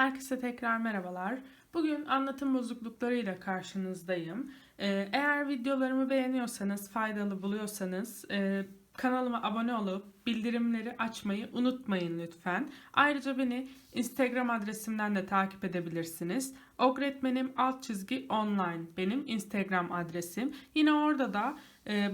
Herkese tekrar merhabalar. Bugün anlatım bozukluklarıyla karşınızdayım. Ee, eğer videolarımı beğeniyorsanız, faydalı buluyorsanız e, kanalıma abone olup bildirimleri açmayı unutmayın lütfen. Ayrıca beni Instagram adresimden de takip edebilirsiniz. Ogretmenim alt çizgi online benim Instagram adresim. Yine orada da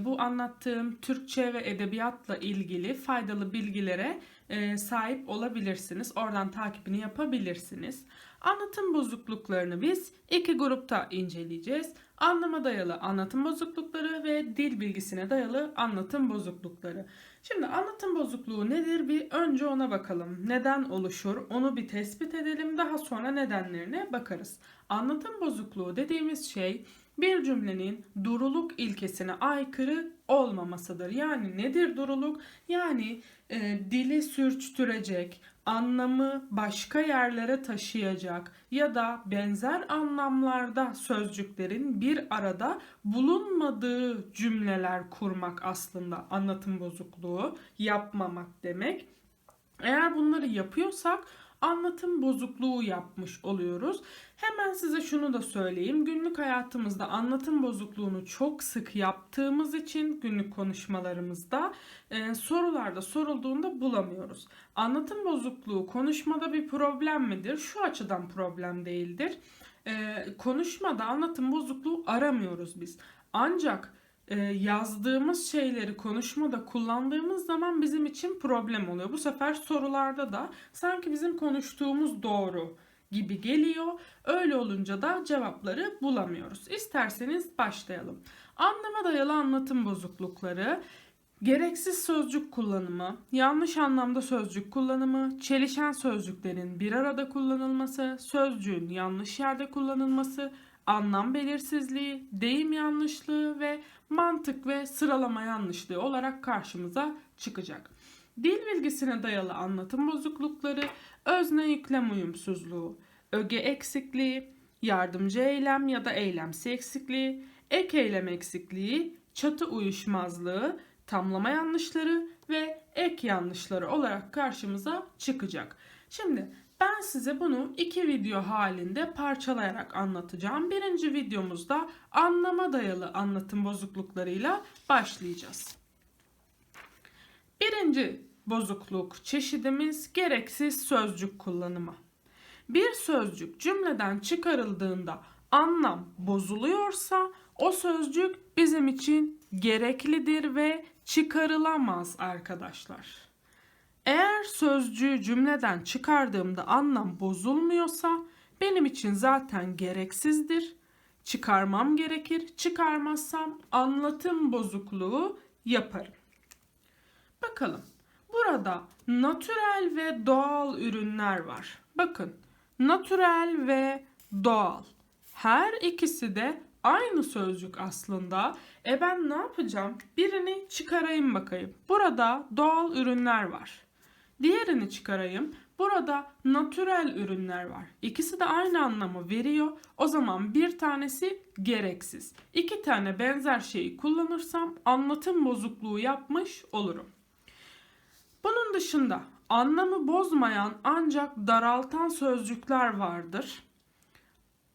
bu anlattığım Türkçe ve edebiyatla ilgili faydalı bilgilere e, sahip olabilirsiniz. Oradan takibini yapabilirsiniz. Anlatım bozukluklarını biz iki grupta inceleyeceğiz. Anlama dayalı anlatım bozuklukları ve dil bilgisine dayalı anlatım bozuklukları. Şimdi anlatım bozukluğu nedir? Bir önce ona bakalım. Neden oluşur? Onu bir tespit edelim. Daha sonra nedenlerine bakarız. Anlatım bozukluğu dediğimiz şey bir cümlenin duruluk ilkesine aykırı olmamasıdır. Yani nedir duruluk? Yani e, dili sürçtürecek, anlamı başka yerlere taşıyacak ya da benzer anlamlarda sözcüklerin bir arada bulunmadığı cümleler kurmak aslında anlatım bozukluğu yapmamak demek. Eğer bunları yapıyorsak anlatım bozukluğu yapmış oluyoruz. Hemen size şunu da söyleyeyim. Günlük hayatımızda anlatım bozukluğunu çok sık yaptığımız için günlük konuşmalarımızda e, sorularda sorulduğunda bulamıyoruz. Anlatım bozukluğu konuşmada bir problem midir? Şu açıdan problem değildir. E, konuşmada anlatım bozukluğu aramıyoruz biz. Ancak e, yazdığımız şeyleri konuşmada kullandığımız zaman bizim için problem oluyor. Bu sefer sorularda da sanki bizim konuştuğumuz doğru gibi geliyor. Öyle olunca da cevapları bulamıyoruz. İsterseniz başlayalım. Anlama dayalı anlatım bozuklukları Gereksiz sözcük kullanımı, yanlış anlamda sözcük kullanımı, çelişen sözcüklerin bir arada kullanılması, sözcüğün yanlış yerde kullanılması, anlam belirsizliği, deyim yanlışlığı ve mantık ve sıralama yanlışlığı olarak karşımıza çıkacak. Dil bilgisine dayalı anlatım bozuklukları, özne yüklem uyumsuzluğu, öge eksikliği, yardımcı eylem ya da eylemsi eksikliği, ek eylem eksikliği, çatı uyuşmazlığı, tamlama yanlışları ve ek yanlışları olarak karşımıza çıkacak. Şimdi ben size bunu iki video halinde parçalayarak anlatacağım. Birinci videomuzda anlama dayalı anlatım bozukluklarıyla başlayacağız. Birinci bozukluk çeşidimiz gereksiz sözcük kullanımı. Bir sözcük cümleden çıkarıldığında anlam bozuluyorsa o sözcük bizim için gereklidir ve çıkarılamaz arkadaşlar. Eğer sözcüğü cümleden çıkardığımda anlam bozulmuyorsa benim için zaten gereksizdir. Çıkarmam gerekir. Çıkarmazsam anlatım bozukluğu yaparım. Bakalım. Burada natürel ve doğal ürünler var. Bakın. Natürel ve doğal. Her ikisi de aynı sözcük aslında. E ben ne yapacağım? Birini çıkarayım bakayım. Burada doğal ürünler var. Diğerini çıkarayım. Burada natürel ürünler var. İkisi de aynı anlamı veriyor. O zaman bir tanesi gereksiz. İki tane benzer şeyi kullanırsam anlatım bozukluğu yapmış olurum. Bunun dışında anlamı bozmayan ancak daraltan sözcükler vardır.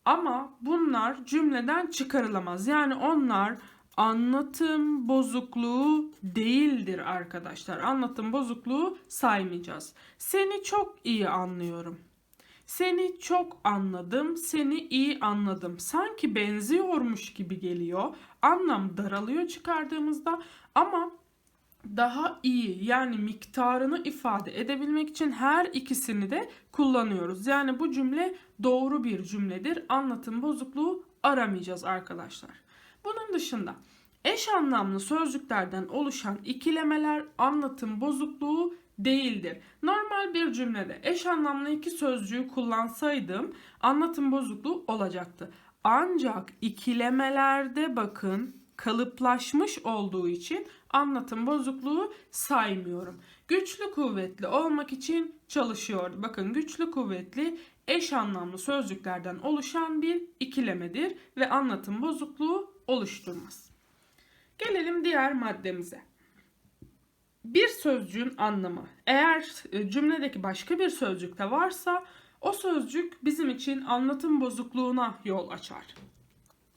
Ama bunlar cümleden çıkarılamaz. Yani onlar anlatım bozukluğu değildir arkadaşlar. Anlatım bozukluğu saymayacağız. Seni çok iyi anlıyorum. Seni çok anladım, seni iyi anladım. Sanki benziyormuş gibi geliyor. Anlam daralıyor çıkardığımızda ama daha iyi yani miktarını ifade edebilmek için her ikisini de kullanıyoruz. Yani bu cümle doğru bir cümledir. Anlatım bozukluğu aramayacağız arkadaşlar. Bunun dışında eş anlamlı sözcüklerden oluşan ikilemeler anlatım bozukluğu değildir. Normal bir cümlede eş anlamlı iki sözcüğü kullansaydım anlatım bozukluğu olacaktı. Ancak ikilemelerde bakın kalıplaşmış olduğu için anlatım bozukluğu saymıyorum. Güçlü kuvvetli olmak için çalışıyordu. Bakın güçlü kuvvetli eş anlamlı sözcüklerden oluşan bir ikilemedir ve anlatım bozukluğu oluşturmaz. Gelelim diğer maddemize. Bir sözcüğün anlamı eğer e, cümledeki başka bir sözcükte varsa O sözcük bizim için anlatım bozukluğuna yol açar.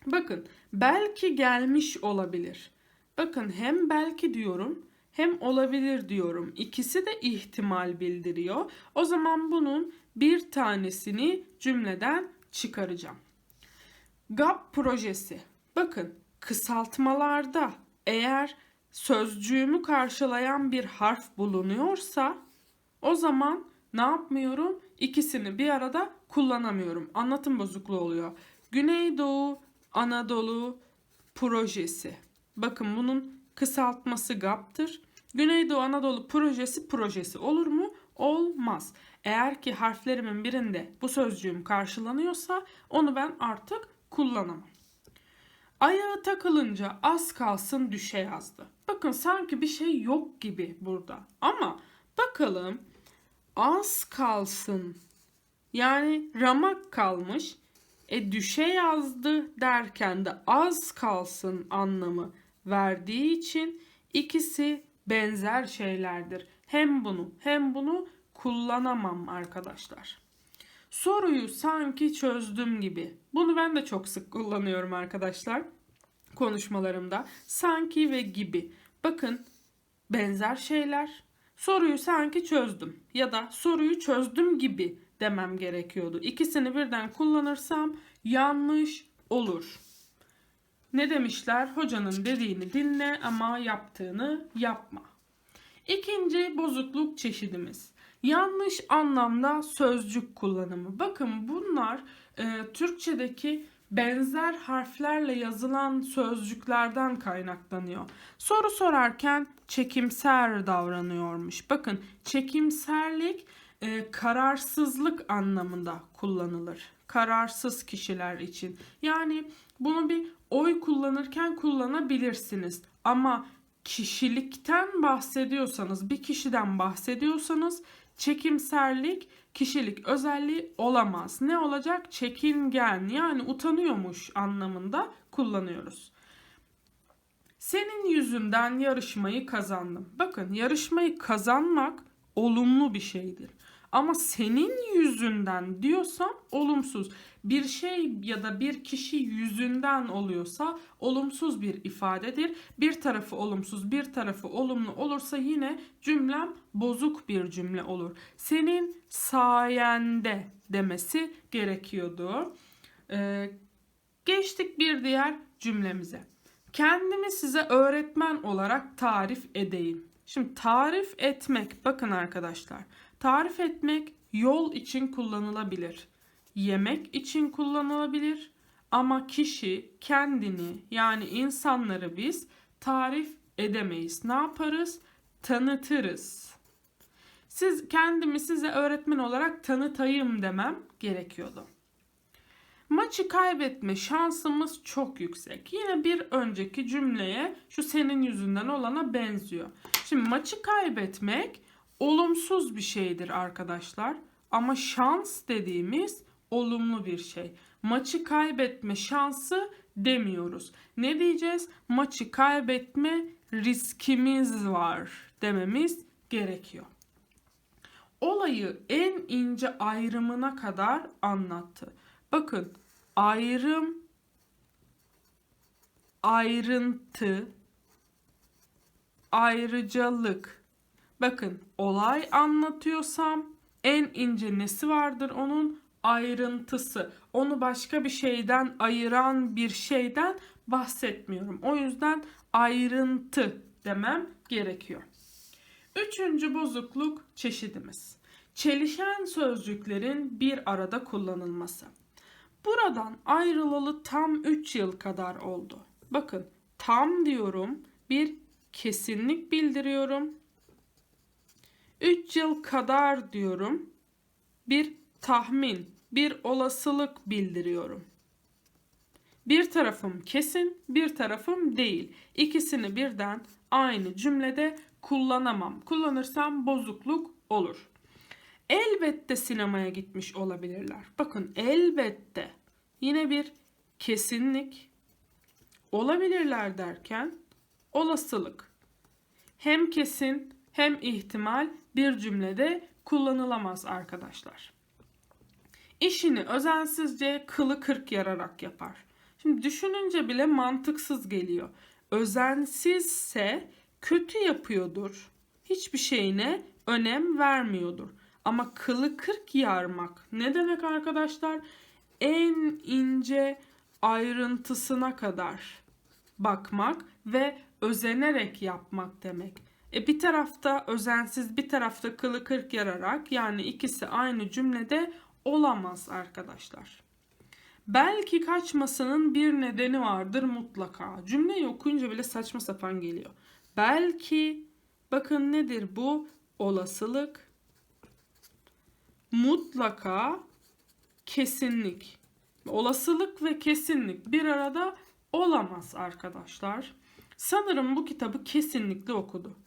Bakın belki gelmiş olabilir. Bakın hem belki diyorum hem olabilir diyorum. İkisi de ihtimal bildiriyor. O zaman bunun bir tanesini cümleden çıkaracağım. GAP projesi. Bakın kısaltmalarda eğer sözcüğümü karşılayan bir harf bulunuyorsa o zaman ne yapmıyorum? İkisini bir arada kullanamıyorum. Anlatım bozukluğu oluyor. Güneydoğu Anadolu projesi. Bakın bunun kısaltması GAP'tır. Güneydoğu Anadolu projesi projesi olur mu? Olmaz. Eğer ki harflerimin birinde bu sözcüğüm karşılanıyorsa onu ben artık kullanamam. Ayağı takılınca az kalsın düşe yazdı. Bakın sanki bir şey yok gibi burada. Ama bakalım az kalsın yani ramak kalmış. E düşe yazdı derken de az kalsın anlamı verdiği için ikisi benzer şeylerdir. Hem bunu hem bunu kullanamam arkadaşlar. Soruyu sanki çözdüm gibi. Bunu ben de çok sık kullanıyorum arkadaşlar konuşmalarımda. Sanki ve gibi. Bakın benzer şeyler. Soruyu sanki çözdüm ya da soruyu çözdüm gibi demem gerekiyordu. İkisini birden kullanırsam yanlış olur. Ne demişler? Hocanın dediğini dinle ama yaptığını yapma. İkinci bozukluk çeşidimiz. Yanlış anlamda sözcük kullanımı. Bakın bunlar e, Türkçedeki benzer harflerle yazılan sözcüklerden kaynaklanıyor. Soru sorarken çekimser davranıyormuş. Bakın çekimserlik e, kararsızlık anlamında kullanılır. Kararsız kişiler için. Yani bunu bir oy kullanırken kullanabilirsiniz. Ama kişilikten bahsediyorsanız, bir kişiden bahsediyorsanız çekimserlik kişilik özelliği olamaz. Ne olacak? Çekingen yani utanıyormuş anlamında kullanıyoruz. Senin yüzünden yarışmayı kazandım. Bakın yarışmayı kazanmak olumlu bir şeydir. Ama senin yüzünden diyorsam olumsuz. Bir şey ya da bir kişi yüzünden oluyorsa olumsuz bir ifadedir. Bir tarafı olumsuz, bir tarafı olumlu olursa yine cümlem bozuk bir cümle olur. Senin sayende demesi gerekiyordu. Ee, geçtik bir diğer cümlemize. Kendimi size öğretmen olarak tarif edeyim. Şimdi tarif etmek bakın arkadaşlar. Tarif etmek yol için kullanılabilir. Yemek için kullanılabilir. Ama kişi kendini yani insanları biz tarif edemeyiz. Ne yaparız? Tanıtırız. Siz kendimi size öğretmen olarak tanıtayım demem gerekiyordu. Maçı kaybetme şansımız çok yüksek. Yine bir önceki cümleye şu senin yüzünden olana benziyor. Şimdi maçı kaybetmek olumsuz bir şeydir arkadaşlar. Ama şans dediğimiz olumlu bir şey. Maçı kaybetme şansı demiyoruz. Ne diyeceğiz? Maçı kaybetme riskimiz var dememiz gerekiyor. Olayı en ince ayrımına kadar anlattı. Bakın ayrım, ayrıntı, ayrıcalık. Bakın olay anlatıyorsam en ince nesi vardır onun? Ayrıntısı. Onu başka bir şeyden ayıran bir şeyden bahsetmiyorum. O yüzden ayrıntı demem gerekiyor. Üçüncü bozukluk çeşidimiz. Çelişen sözcüklerin bir arada kullanılması. Buradan ayrılalı tam 3 yıl kadar oldu. Bakın tam diyorum bir kesinlik bildiriyorum. 3 yıl kadar diyorum bir tahmin, bir olasılık bildiriyorum. Bir tarafım kesin, bir tarafım değil. İkisini birden aynı cümlede kullanamam. Kullanırsam bozukluk olur. Elbette sinemaya gitmiş olabilirler. Bakın elbette yine bir kesinlik olabilirler derken olasılık. Hem kesin hem ihtimal bir cümlede kullanılamaz arkadaşlar. İşini özensizce kılı kırk yararak yapar. Şimdi düşününce bile mantıksız geliyor. Özensizse kötü yapıyordur. Hiçbir şeyine önem vermiyordur. Ama kılı kırk yarmak ne demek arkadaşlar? En ince ayrıntısına kadar bakmak ve özenerek yapmak demek. E bir tarafta özensiz bir tarafta kılı kırk yararak yani ikisi aynı cümlede olamaz arkadaşlar. Belki kaçmasının bir nedeni vardır mutlaka. Cümleyi okuyunca bile saçma sapan geliyor. Belki bakın nedir bu? Olasılık, mutlaka, kesinlik. Olasılık ve kesinlik bir arada olamaz arkadaşlar. Sanırım bu kitabı kesinlikle okudu.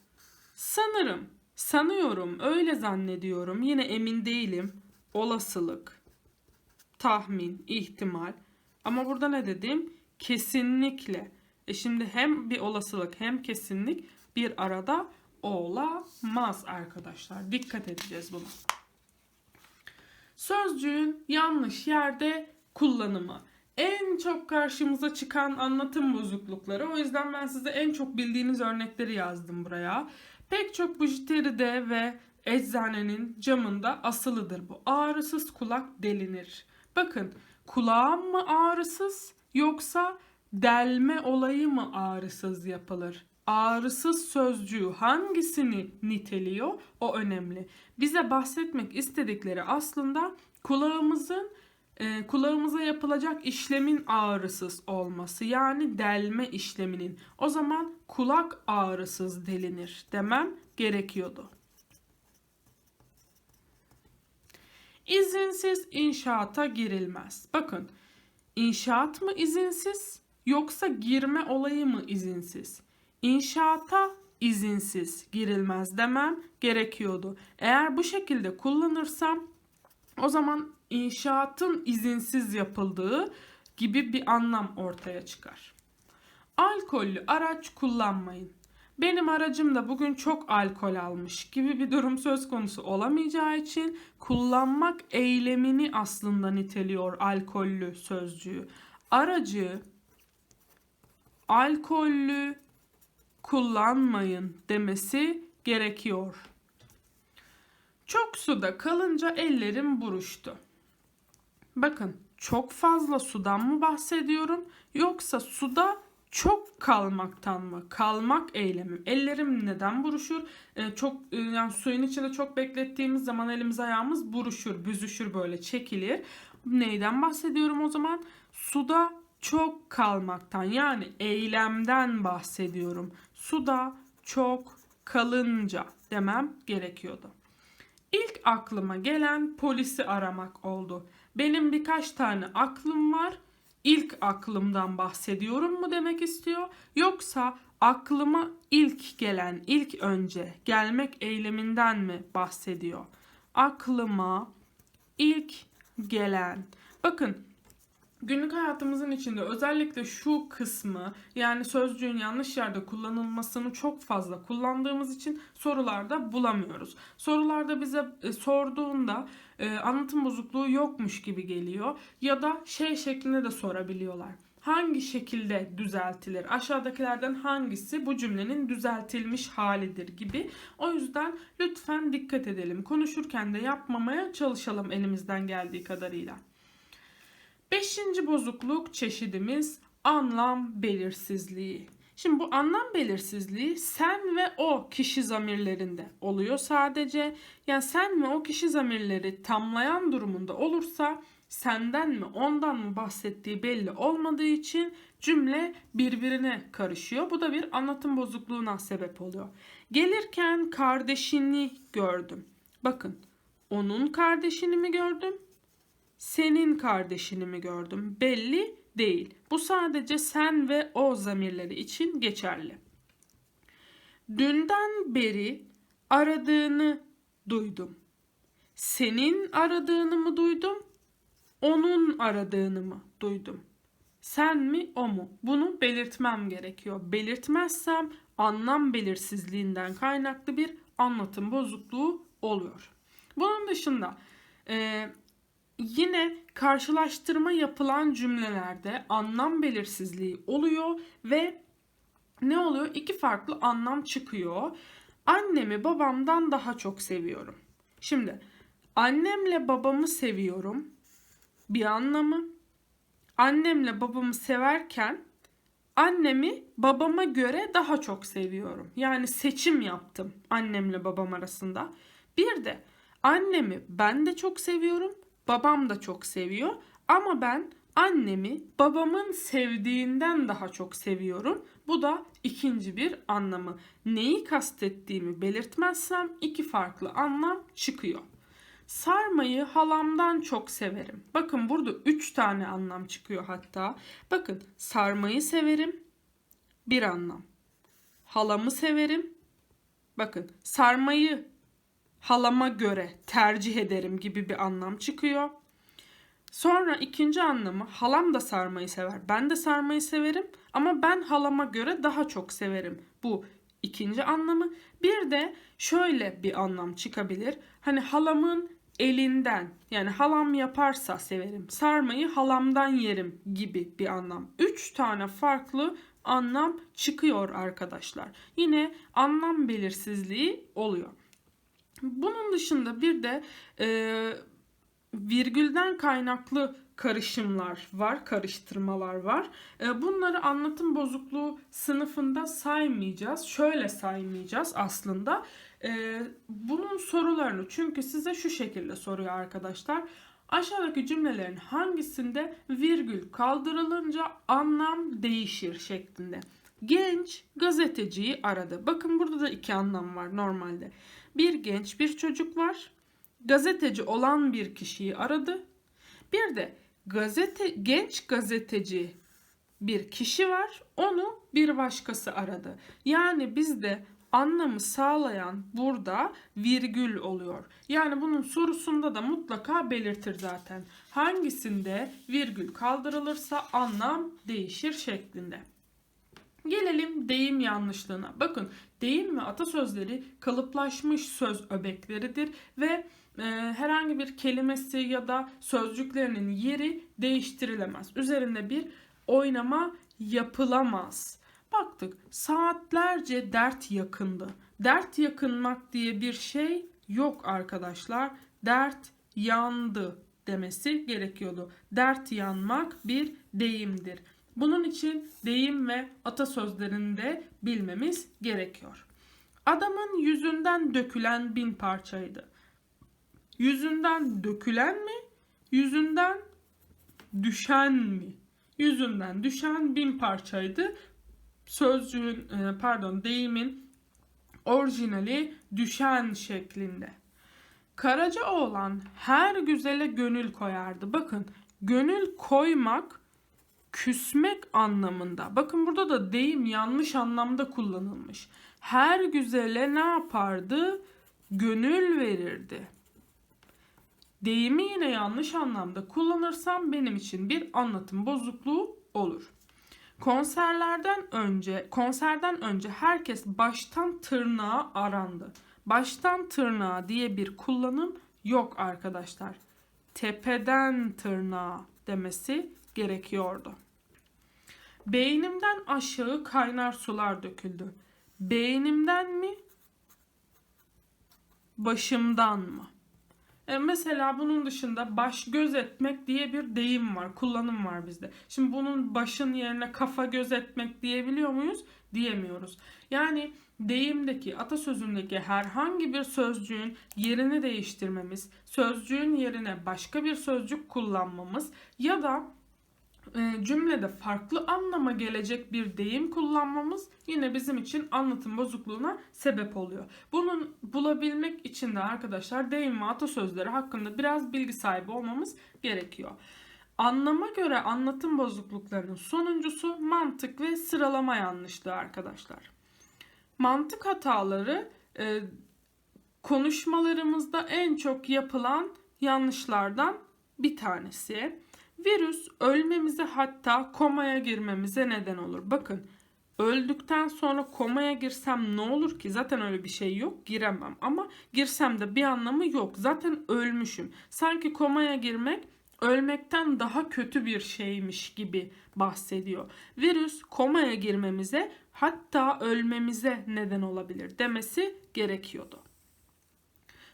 Sanırım, sanıyorum, öyle zannediyorum, yine emin değilim. Olasılık, tahmin, ihtimal. Ama burada ne dedim? Kesinlikle. E şimdi hem bir olasılık hem kesinlik bir arada olamaz arkadaşlar. Dikkat edeceğiz buna. Sözcüğün yanlış yerde kullanımı. En çok karşımıza çıkan anlatım bozuklukları. O yüzden ben size en çok bildiğiniz örnekleri yazdım buraya. Pek çok bujiteride ve eczanenin camında asılıdır bu. Ağrısız kulak delinir. Bakın kulağım mı ağrısız yoksa delme olayı mı ağrısız yapılır? Ağrısız sözcüğü hangisini niteliyor o önemli. Bize bahsetmek istedikleri aslında kulağımızın e, kulağımıza yapılacak işlemin ağrısız olması yani delme işleminin. O zaman kulak ağrısız delinir demem gerekiyordu. İzinsiz inşaata girilmez. Bakın inşaat mı izinsiz yoksa girme olayı mı izinsiz? İnşaata izinsiz girilmez demem gerekiyordu. Eğer bu şekilde kullanırsam o zaman inşaatın izinsiz yapıldığı gibi bir anlam ortaya çıkar. Alkollü araç kullanmayın. Benim aracım da bugün çok alkol almış gibi bir durum söz konusu olamayacağı için kullanmak eylemini aslında niteliyor alkollü sözcüğü. Aracı alkollü kullanmayın demesi gerekiyor. Çok suda kalınca ellerim buruştu. Bakın çok fazla sudan mı bahsediyorum yoksa suda çok kalmaktan mı? Kalmak eylemi. Ellerim neden buruşur? Ee, çok e, yani suyun içinde çok beklettiğimiz zaman elimiz ayağımız buruşur, büzüşür böyle çekilir. Neyden bahsediyorum o zaman? Suda çok kalmaktan yani eylemden bahsediyorum. Suda çok kalınca demem gerekiyordu. İlk aklıma gelen polisi aramak oldu. Benim birkaç tane aklım var. İlk aklımdan bahsediyorum mu demek istiyor? Yoksa aklıma ilk gelen, ilk önce gelmek eyleminden mi bahsediyor? Aklıma ilk gelen. Bakın Günlük hayatımızın içinde özellikle şu kısmı yani sözcüğün yanlış yerde kullanılmasını çok fazla kullandığımız için sorularda bulamıyoruz. Sorularda bize e, sorduğunda e, anlatım bozukluğu yokmuş gibi geliyor ya da şey şeklinde de sorabiliyorlar. Hangi şekilde düzeltilir? Aşağıdakilerden hangisi bu cümlenin düzeltilmiş halidir gibi. O yüzden lütfen dikkat edelim. Konuşurken de yapmamaya çalışalım elimizden geldiği kadarıyla. Beşinci bozukluk çeşidimiz anlam belirsizliği. Şimdi bu anlam belirsizliği sen ve o kişi zamirlerinde oluyor sadece. Yani sen ve o kişi zamirleri tamlayan durumunda olursa senden mi ondan mı bahsettiği belli olmadığı için cümle birbirine karışıyor. Bu da bir anlatım bozukluğuna sebep oluyor. Gelirken kardeşini gördüm. Bakın onun kardeşini mi gördüm senin kardeşini mi gördüm belli değil. Bu sadece sen ve o zamirleri için geçerli. Dünden beri aradığını duydum. Senin aradığını mı duydum? Onun aradığını mı duydum? Sen mi o mu? Bunu belirtmem gerekiyor. Belirtmezsem anlam belirsizliğinden kaynaklı bir anlatım bozukluğu oluyor. Bunun dışında e, yine karşılaştırma yapılan cümlelerde anlam belirsizliği oluyor ve ne oluyor? İki farklı anlam çıkıyor. Annemi babamdan daha çok seviyorum. Şimdi annemle babamı seviyorum bir anlamı. Annemle babamı severken annemi babama göre daha çok seviyorum. Yani seçim yaptım annemle babam arasında. Bir de annemi ben de çok seviyorum, babam da çok seviyor ama ben annemi babamın sevdiğinden daha çok seviyorum. Bu da ikinci bir anlamı. Neyi kastettiğimi belirtmezsem iki farklı anlam çıkıyor. Sarmayı halamdan çok severim. Bakın burada üç tane anlam çıkıyor hatta. Bakın sarmayı severim bir anlam. Halamı severim. Bakın sarmayı halama göre tercih ederim gibi bir anlam çıkıyor. Sonra ikinci anlamı halam da sarmayı sever. Ben de sarmayı severim ama ben halama göre daha çok severim. Bu ikinci anlamı. Bir de şöyle bir anlam çıkabilir. Hani halamın elinden yani halam yaparsa severim. Sarmayı halamdan yerim gibi bir anlam. Üç tane farklı anlam çıkıyor arkadaşlar. Yine anlam belirsizliği oluyor. Bunun dışında bir de e, virgülden kaynaklı karışımlar var, karıştırmalar var. E, bunları anlatım bozukluğu sınıfında saymayacağız. Şöyle saymayacağız aslında. E, bunun sorularını çünkü size şu şekilde soruyor arkadaşlar. Aşağıdaki cümlelerin hangisinde virgül kaldırılınca anlam değişir şeklinde. Genç gazeteciyi aradı. Bakın burada da iki anlam var normalde. Bir genç bir çocuk var. Gazeteci olan bir kişiyi aradı. Bir de gazete genç gazeteci bir kişi var. Onu bir başkası aradı. Yani bizde anlamı sağlayan burada virgül oluyor. Yani bunun sorusunda da mutlaka belirtir zaten. Hangisinde virgül kaldırılırsa anlam değişir şeklinde. Gelelim deyim yanlışlığına. Bakın deyim ve atasözleri kalıplaşmış söz öbekleridir ve e, herhangi bir kelimesi ya da sözcüklerinin yeri değiştirilemez. Üzerinde bir oynama yapılamaz. Baktık saatlerce dert yakındı. Dert yakınmak diye bir şey yok arkadaşlar. Dert yandı demesi gerekiyordu. Dert yanmak bir deyimdir. Bunun için deyim ve atasözlerini de bilmemiz gerekiyor. Adamın yüzünden dökülen bin parçaydı. Yüzünden dökülen mi? Yüzünden düşen mi? Yüzünden düşen bin parçaydı. Sözcüğün e, pardon deyimin orijinali düşen şeklinde. Karaca oğlan her güzele gönül koyardı. Bakın gönül koymak küsmek anlamında. Bakın burada da deyim yanlış anlamda kullanılmış. Her güzele ne yapardı? Gönül verirdi. Deyimi yine yanlış anlamda kullanırsam benim için bir anlatım bozukluğu olur. Konserlerden önce, konserden önce herkes baştan tırnağa arandı. Baştan tırnağa diye bir kullanım yok arkadaşlar. Tepeden tırnağa demesi gerekiyordu. Beynimden aşağı kaynar sular döküldü. Beynimden mi? Başımdan mı? E mesela bunun dışında baş göz etmek diye bir deyim var, kullanım var bizde. Şimdi bunun başın yerine kafa göz etmek diyebiliyor muyuz? Diyemiyoruz. Yani deyimdeki, atasözündeki herhangi bir sözcüğün yerini değiştirmemiz, sözcüğün yerine başka bir sözcük kullanmamız ya da cümlede farklı anlama gelecek bir deyim kullanmamız yine bizim için anlatım bozukluğuna sebep oluyor. Bunun bulabilmek için de arkadaşlar deyim ve atasözleri hakkında biraz bilgi sahibi olmamız gerekiyor. Anlama göre anlatım bozukluklarının sonuncusu mantık ve sıralama yanlışlığı arkadaşlar. Mantık hataları e, konuşmalarımızda en çok yapılan yanlışlardan bir tanesi. Virüs ölmemize hatta komaya girmemize neden olur. Bakın öldükten sonra komaya girsem ne olur ki? Zaten öyle bir şey yok. Giremem. Ama girsem de bir anlamı yok. Zaten ölmüşüm. Sanki komaya girmek ölmekten daha kötü bir şeymiş gibi bahsediyor. Virüs komaya girmemize hatta ölmemize neden olabilir demesi gerekiyordu.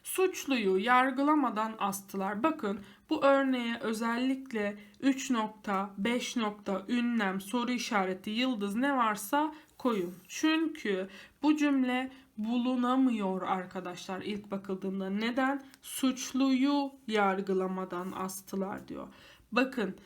Suçluyu yargılamadan astılar. Bakın bu örneğe özellikle 3 nokta, 5 nokta, ünlem, soru işareti, yıldız ne varsa koyun. Çünkü bu cümle bulunamıyor arkadaşlar ilk bakıldığında. Neden? Suçluyu yargılamadan astılar diyor. Bakın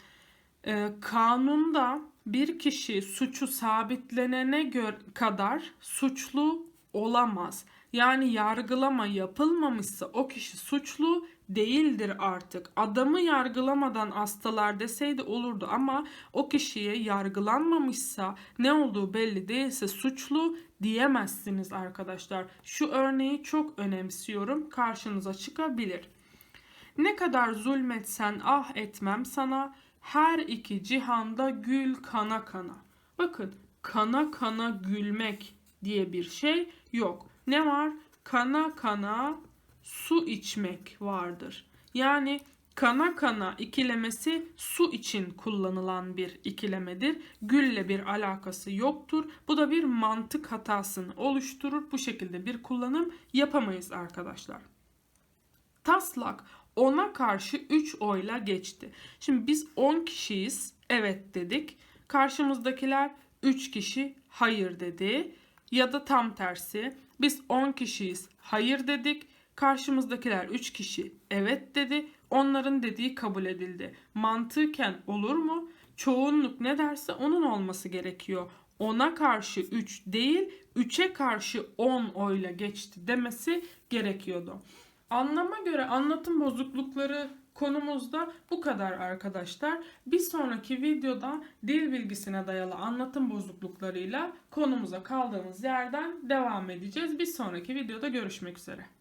e, kanunda bir kişi suçu sabitlenene kadar suçlu olamaz. Yani yargılama yapılmamışsa o kişi suçlu değildir artık. Adamı yargılamadan astılar deseydi olurdu ama o kişiye yargılanmamışsa ne olduğu belli değilse suçlu diyemezsiniz arkadaşlar. Şu örneği çok önemsiyorum. Karşınıza çıkabilir. Ne kadar zulmetsen ah etmem sana her iki cihanda gül kana kana. Bakın kana kana gülmek diye bir şey yok. Ne var? Kana kana su içmek vardır. Yani kana kana ikilemesi su için kullanılan bir ikilemedir. Gülle bir alakası yoktur. Bu da bir mantık hatasını oluşturur. Bu şekilde bir kullanım yapamayız arkadaşlar. Taslak ona karşı 3 oyla geçti. Şimdi biz 10 kişiyiz. Evet dedik. Karşımızdakiler 3 kişi hayır dedi. Ya da tam tersi. Biz 10 kişiyiz. Hayır dedik. Karşımızdakiler 3 kişi evet dedi. Onların dediği kabul edildi. Mantıken olur mu? Çoğunluk ne derse onun olması gerekiyor. Ona karşı 3 değil, 3'e karşı 10 oyla geçti demesi gerekiyordu. Anlama göre anlatım bozuklukları konumuzda bu kadar arkadaşlar. Bir sonraki videoda dil bilgisine dayalı anlatım bozukluklarıyla konumuza kaldığımız yerden devam edeceğiz. Bir sonraki videoda görüşmek üzere.